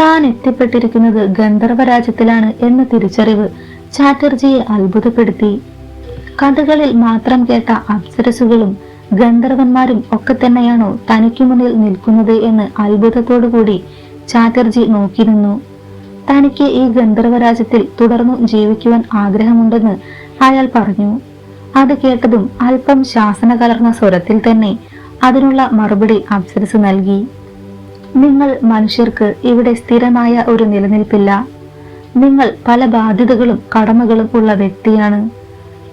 താൻ എത്തിപ്പെട്ടിരിക്കുന്നത് ഗന്ധർവരാജ്യത്തിലാണ് എന്ന തിരിച്ചറിവ് ചാറ്റർജിയെ അത്ഭുതപ്പെടുത്തി. കഥകളിൽ മാത്രം കേട്ട അപ്സരസുകളും ഗന്ധർവന്മാരും ഒക്കെ തന്നെയാണോ തനിക്കു മുന്നിൽ നിൽക്കുന്നത് എന്ന് അത്ഭുതത്തോടുകൂടി ചാറ്റർജി നോക്കിയിരുന്നു തനിക്ക് ഈ ഗന്ധർവരാജ്യത്തിൽ തുടർന്നു ജീവിക്കുവാൻ ആഗ്രഹമുണ്ടെന്ന് അയാൾ പറഞ്ഞു. അത് കേട്ടതും അല്പം ശാസന കലർന്ന സ്വരത്തിൽ തന്നെ അതിനുള്ള മറുപടി അപ്സരസ് നൽകി. നിങ്ങൾ മനുഷ്യർക്ക് ഇവിടെ സ്ഥിരമായ ഒരു നിലനിൽപ്പില്ല. നിങ്ങൾ പല ബാധ്യതകളും കടമകളും ഉള്ള വ്യക്തിയാണ്.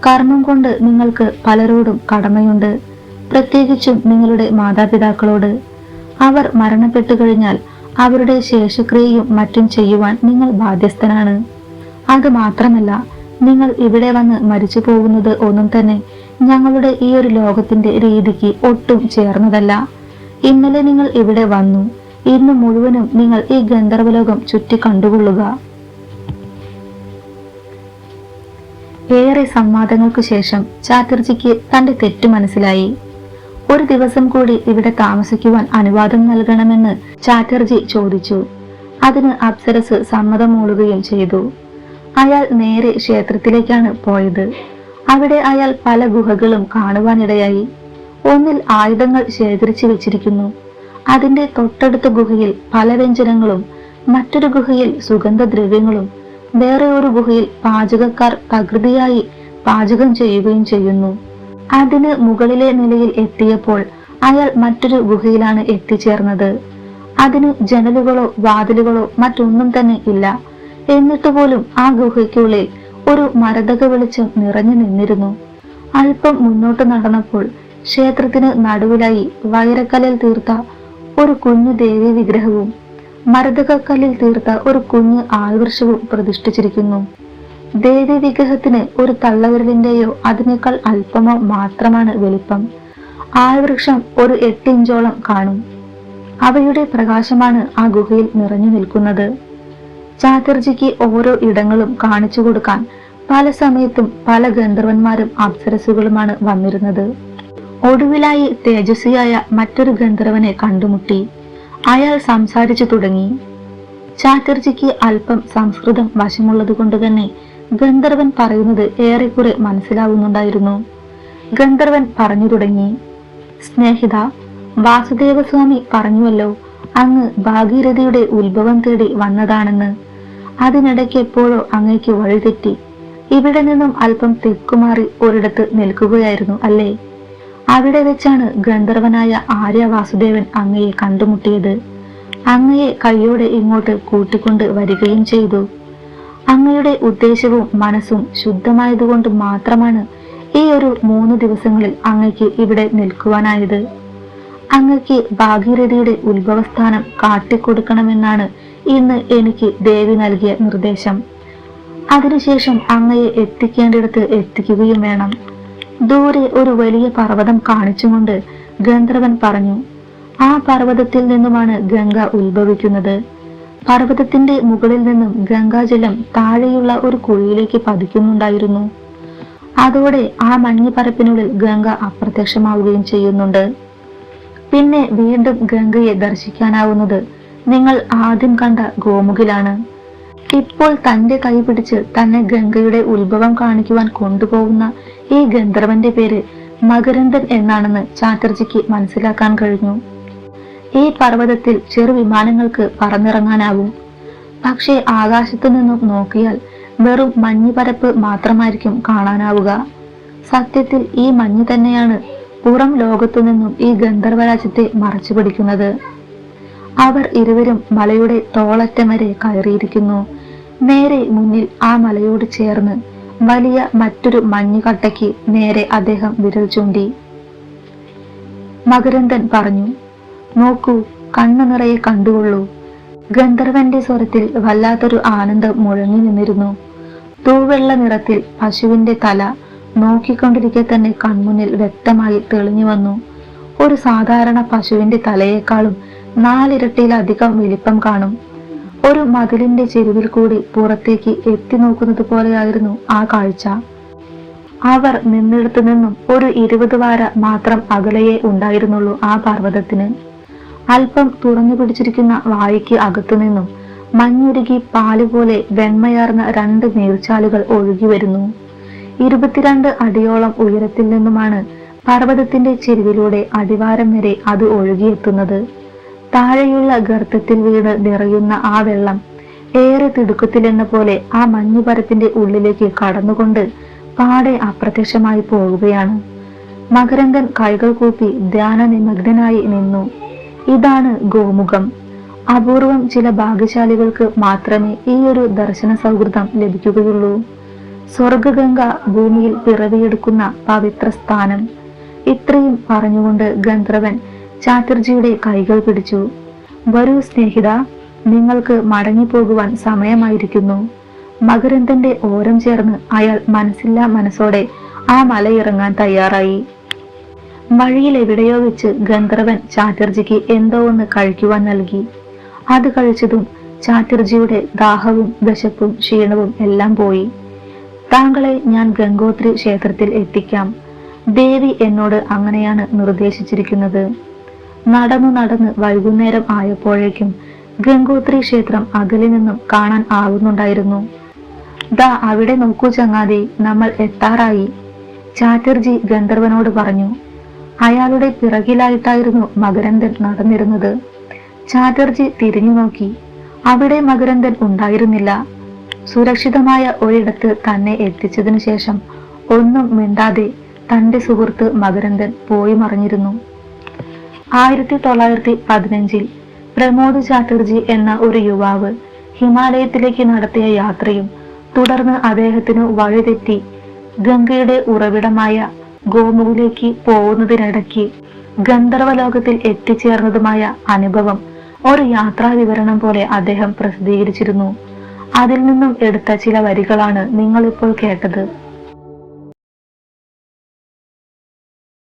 കർമ്മം കൊണ്ട് നിങ്ങൾക്ക് പലരോടും കടമയുണ്ട്. പ്രത്യേകിച്ചും നിങ്ങളുടെ മാതാപിതാക്കളോട്. അവർ മരണപ്പെട്ടു കഴിഞ്ഞാൽ അവരുടെ ശേഷക്രിയയും മറ്റും ചെയ്യുവാൻ നിങ്ങൾ ബാധ്യസ്ഥനാണ്. അത് മാത്രമല്ല നിങ്ങൾ ഇവിടെ വന്ന് മരിച്ചു പോകുന്നത് ഒന്നും തന്നെ ഞങ്ങളുടെ ഈ ഒരു ലോകത്തിന്റെ രീതിക്ക് ഒട്ടും ചേർന്നതല്ല. ഇന്നലെ നിങ്ങൾ ഇവിടെ വന്നു. ഇന്ന് മുഴുവനും നിങ്ങൾ ഈ ഗന്ധർവലോകം ചുറ്റി കണ്ടുകൊള്ളുക. ഏറെ സംവാദങ്ങൾക്ക് ശേഷം ചാറ്റർജിക്ക് തന്റെ തെറ്റ് മനസ്സിലായി. ഒരു ദിവസം കൂടി ഇവിടെ താമസിക്കുവാൻ അനുവാദം നൽകണമെന്ന് ചാറ്റർജി ചോദിച്ചു. അതിന് അപ്സരസ് സമ്മതം മൂളുകയും ചെയ്തു. അയാൾ നേരെ ക്ഷേത്രത്തിലേക്കാണ് പോയത്. അവിടെ അയാൾ പല ഗുഹകളും കാണുവാനിടയായി. ഒന്നിൽ ആയുധങ്ങൾ ശേഖരിച്ചു വെച്ചിരിക്കുന്നു. അതിന്റെ തൊട്ടടുത്ത ഗുഹയിൽ ഫലവ്യഞ്ജനങ്ങളും മറ്റൊരു ഗുഹയിൽ സുഗന്ധദ്രവ്യങ്ങളും വേറെ ഒരു ഗുഹയിൽ പാചകക്കാർ പ്രകൃതിയായി പാചകം ചെയ്യുകയും ചെയ്യുന്നു. അതിന് മുകളിലെ നിലയിൽ എത്തിയപ്പോൾ അയാൾ മറ്റൊരു ഗുഹയിലാണ് എത്തിച്ചേർന്നത്. അതിന് ജനലുകളോ വാതിലുകളോ മറ്റൊന്നും തന്നെ ഇല്ല. എന്നിട്ട് പോലും ആ ഗുഹയ്ക്കുള്ളിൽ ഒരു മരതക വെളിച്ചം നിറഞ്ഞു നിന്നിരുന്നു. അല്പം മുന്നോട്ട് നടന്നപ്പോൾ ക്ഷേത്രത്തിന് നടുവിലായി വൈരക്കല്ലിൽ തീർത്ത ഒരു കുഞ്ഞു ദേവി വിഗ്രഹവും മരതകക്കല്ലിൽ തീർത്ത ഒരു കുഞ്ഞു ആൽവൃക്ഷവും പ്രതിഷ്ഠിച്ചിരിക്കുന്നു. ദേവി വിഗ്രഹത്തിന് ഒരു തള്ളവിരലിന്റെയോ അതിനേക്കാൾ അല്പമോ മാത്രമാണ് വലിപ്പം ആൽവൃക്ഷം ഒരു എട്ടിഞ്ചോളം കാണും. അവയുടെ പ്രകാശമാണ് ആ ഗുഹയിൽ നിറഞ്ഞു നിൽക്കുന്നത്. ചാറ്റർജിക്ക് ഓരോ ഇടങ്ങളും കാണിച്ചു കൊടുക്കാൻ പല സമയത്തും പല ഗന്ധർവന്മാരും അപ്സരസുകളുമാണ് വന്നിരുന്നത്. ഒടുവിലായി തേജസ്വിയായ മറ്റൊരു ഗന്ധർവനെ കണ്ടുമുട്ടി. അയാൾ സംസാരിച്ചു തുടങ്ങി. ചാറ്റർജിക്ക് അല്പം സംസ്കൃതം വശമുള്ളത് കൊണ്ട് തന്നെ ഗന്ധർവൻ പറയുന്നത് ഏറെക്കുറെ മനസ്സിലാവുന്നുണ്ടായിരുന്നു. ഗന്ധർവൻ പറഞ്ഞു തുടങ്ങി. സ്നേഹിത വാസുദേവസ്വാമി പറഞ്ഞുവല്ലോ അങ്ങ് ഭാഗീരഥയുടെ ഉത്ഭവം തേടി വന്നതാണെന്ന്. അതിനിടയ്ക്ക് എപ്പോഴോ അങ്ങേക്ക് വഴിതെറ്റി. ഇവിടെ നിന്നും അല്പം തെക്കുമാറി ഒരിടത്ത് നിൽക്കുകയായിരുന്നു അല്ലേ? അവിടെ വെച്ചാണ് ഗന്ധർവനായ ആര്യ വാസുദേവൻ അങ്ങയെ കണ്ടുമുട്ടിയത്. അങ്ങയെ കൈയോടെ ഇങ്ങോട്ട് കൂട്ടിക്കൊണ്ട് വരികയും ചെയ്തു. അങ്ങയുടെ ഉദ്ദേശവും മനസ്സും ശുദ്ധമായതുകൊണ്ട് മാത്രമാണ് ഈ ഒരു മൂന്ന് ദിവസങ്ങളിൽ അങ്ങയ്ക്ക് ഇവിടെ നിൽക്കുവാനായത്. അങ്ങയ്ക്ക് ഭാഗീരഥിയുടെ ഉത്ഭവസ്ഥാനം കാട്ടിക്കൊടുക്കണമെന്നാണ് ഇന്ന് എനിക്ക് ദേവി നൽകിയ നിർദ്ദേശം. അതിനുശേഷം അങ്ങയെ എത്തിക്കേണ്ടിടത്ത് എത്തിക്കുകയും വേണം. ദൂരെ ഒരു വലിയ പർവതം കാണിച്ചുകൊണ്ട് ഗന്ധർവൻ പറഞ്ഞു ആ പർവതത്തിൽ നിന്നുമാണ് ഗംഗ ഉത്ഭവിക്കുന്നത്. പർവതത്തിന്റെ മുകളിൽ നിന്നും ഗംഗാജലം താഴെയുള്ള ഒരു കുഴിയിലേക്ക് പതിക്കുന്നുണ്ടായിരുന്നു. അതോടെ ആ മഞ്ഞുപരപ്പിനുള്ളിൽ ഗംഗ അപ്രത്യക്ഷമാവുകയും ചെയ്യുന്നുണ്ട്. പിന്നെ വീണ്ടും ഗംഗയെ ദർശിക്കാനാവുന്നത് നിങ്ങൾ ആദ്യം കണ്ട ഗോമുഖിലാണ്. ഇപ്പോൾ തന്റെ കൈ പിടിച്ച് തന്നെ ഗംഗയുടെ ഉത്ഭവം കാണിക്കുവാൻ കൊണ്ടുപോകുന്ന ഈ ഗന്ധർവന്റെ പേര് മകരന്ദൻ എന്നാണെന്ന് ചാറ്റർജിക്ക് മനസ്സിലാക്കാൻ കഴിഞ്ഞു. ഈ പർവതത്തിൽ ചെറു വിമാനങ്ങൾക്ക് പറന്നിറങ്ങാനാവും. പക്ഷേ ആകാശത്തു നിന്നും നോക്കിയാൽ വെറും മഞ്ഞുപരപ്പ് മാത്രമായിരിക്കും കാണാനാവുക. സത്യത്തിൽ ഈ മഞ്ഞ് തന്നെയാണ് പുറം ലോകത്തു നിന്നും ഈ ഗന്ധർവരാജ്യത്തെ മറച്ചു പിടിക്കുന്നത്. അവർ ഇരുവരും മലയുടെ തോളറ്റം വരെ കയറിയിരിക്കുന്നു. നേരെ മുന്നിൽ ആ മലയോട് ചേർന്ന് വലിയ മറ്റൊരു മഞ്ഞുകട്ടയ്ക്ക് നേരെ അദ്ദേഹം വിരൽ ചൂണ്ടി. മകരന്ദൻ പറഞ്ഞു നോക്കൂ കണ്ണു നിറയെ കണ്ടുകൊള്ളൂ. ഗന്ധർവന്റെ സ്വരത്തിൽ വല്ലാത്തൊരു ആനന്ദം മുഴങ്ങി നിന്നിരുന്നു. തൂവെള്ള നിറത്തിൽ പശുവിന്റെ തല നോക്കിക്കൊണ്ടിരിക്കെ തന്നെ കൺമുന്നിൽ വ്യക്തമായി തെളിഞ്ഞു വന്നു. ഒരു സാധാരണ പശുവിന്റെ തലയേക്കാളും നാലിരട്ടിയിലധികം വലിപ്പം കാണും. ഒരു മതിലിന്റെ ചെരുവിൽ കൂടി പുറത്തേക്ക് എത്തി നോക്കുന്നത് പോലെയായിരുന്നു ആ കാഴ്ച. അവർ നിന്നിടത്തു നിന്നും ഒരു ഇരുപത് വാര മാത്രം അകലെയേ ഉണ്ടായിരുന്നുള്ളൂ ആ പർവതത്തിന്. അല്പം തുറന്നു പിടിച്ചിരിക്കുന്ന വായിക്ക് അകത്തുനിന്നും മഞ്ഞുരുകി പാലുപോലെ വെണ്മയാർന്ന രണ്ട് നീർച്ചാലുകൾ ഒഴുകി വരുന്നു. ഇരുപത്തിരണ്ട് അടിയോളം ഉയരത്തിൽ നിന്നുമാണ് പർവതത്തിന്റെ ചെരുവിലൂടെ അടിവാരം വരെ അത് ഒഴുകിയെത്തുന്നത്. താഴെയുള്ള ഗർത്തത്തിൽ വീണ് നിറയുന്ന ആ വെള്ളം ഏറെ തിടുക്കത്തിലെന്ന പോലെ ആ മഞ്ഞുപരത്തിന്റെ ഉള്ളിലേക്ക് കടന്നുകൊണ്ട് പാടെ അപ്രത്യക്ഷമായി പോവുകയാണ് മകരന്ദൻ കൈകൾ കൂപ്പി ധ്യാന നിമഗ്നനായി നിന്നു. ഇതാണ് ഗോമുഖം. അപൂർവം ചില ഭാഗ്യശാലികൾക്ക് മാത്രമേ ഈ ഒരു ദർശന സൗഹൃദം ലഭിക്കുകയുള്ളൂ. സ്വർഗഗംഗ ഭൂമിയിൽ പിറവിയെടുക്കുന്ന പവിത്ര സ്ഥാനം ഇത്രയും പറഞ്ഞുകൊണ്ട് ഗന്ധർവൻ ചാറ്റർജിയുടെ കൈകൾ പിടിച്ചു. വരൂ സ്നേഹിത നിങ്ങൾക്ക് മടങ്ങിപ്പോകുവാൻ സമയമായിരിക്കുന്നു. മകരന്ദന്റെ ഓരം ചേർന്ന് അയാൾ മനസ്സില്ലാ മനസ്സോടെ ആ മലയിറങ്ങാൻ തയ്യാറായി. വഴിയിൽ എവിടെയോ വെച്ച് ഗന്ധർവൻ ചാറ്റർജിക്ക് എന്തോ ഒന്ന് കഴിക്കുവാൻ നൽകി. അത് കഴിച്ചതും ചാറ്റർജിയുടെ ദാഹവും വിശപ്പും ക്ഷീണവും എല്ലാം പോയി. താങ്കളെ ഞാൻ ഗംഗോത്രി ക്ഷേത്രത്തിൽ എത്തിക്കാം. ദേവി എന്നോട് അങ്ങനെയാണ് നിർദ്ദേശിച്ചിരിക്കുന്നത്. നടന്നു നടന്ന് വൈകുന്നേരം ആയപ്പോഴേക്കും ഗംഗോത്രി ക്ഷേത്രം അകലിൽ നിന്നും കാണാൻ ആവുന്നുണ്ടായിരുന്നു. ദാ അവിടെ നോക്കൂ ചങ്ങാതി നമ്മൾ എത്താറായി. ചാറ്റർജി ഗന്ധർവനോട് പറഞ്ഞു അയാളുടെ പിറകിലായിട്ടായിരുന്നു മകരന്ദൻ നടന്നിരുന്നത്. ചാറ്റർജി തിരിഞ്ഞു നോക്കി അവിടെ മകരന്ദൻ ഉണ്ടായിരുന്നില്ല. സുരക്ഷിതമായ ഒരിടത്ത് തന്നെ എത്തിച്ചതിനു ശേഷം ഒന്നും മിണ്ടാതെ തന്റെ സുഹൃത്ത് മകരന്ദൻ പോയി മറിഞ്ഞിരുന്നു. ആയിരത്തി തൊള്ളായിരത്തി പതിനഞ്ചിൽ പ്രമോദ് ചാറ്റർജി എന്ന ഒരു യുവാവ് ഹിമാലയത്തിലേക്ക് നടത്തിയ യാത്രയും തുടർന്ന് അദ്ദേഹത്തിന് വഴിതെറ്റി ഗംഗയുടെ ഉറവിടമായ ഗോമുഖിലേക്ക് പോകുന്നതിനിടയ്ക്ക് ഗന്ധർവലോകത്തിൽ എത്തിച്ചേർന്നതുമായ അനുഭവം ഒരു യാത്രാ വിവരണം പോലെ അദ്ദേഹം പ്രസിദ്ധീകരിച്ചിരുന്നു. അതിൽ നിന്നും എടുത്ത ചില വരികളാണ് നിങ്ങളിപ്പോൾ കേട്ടത്.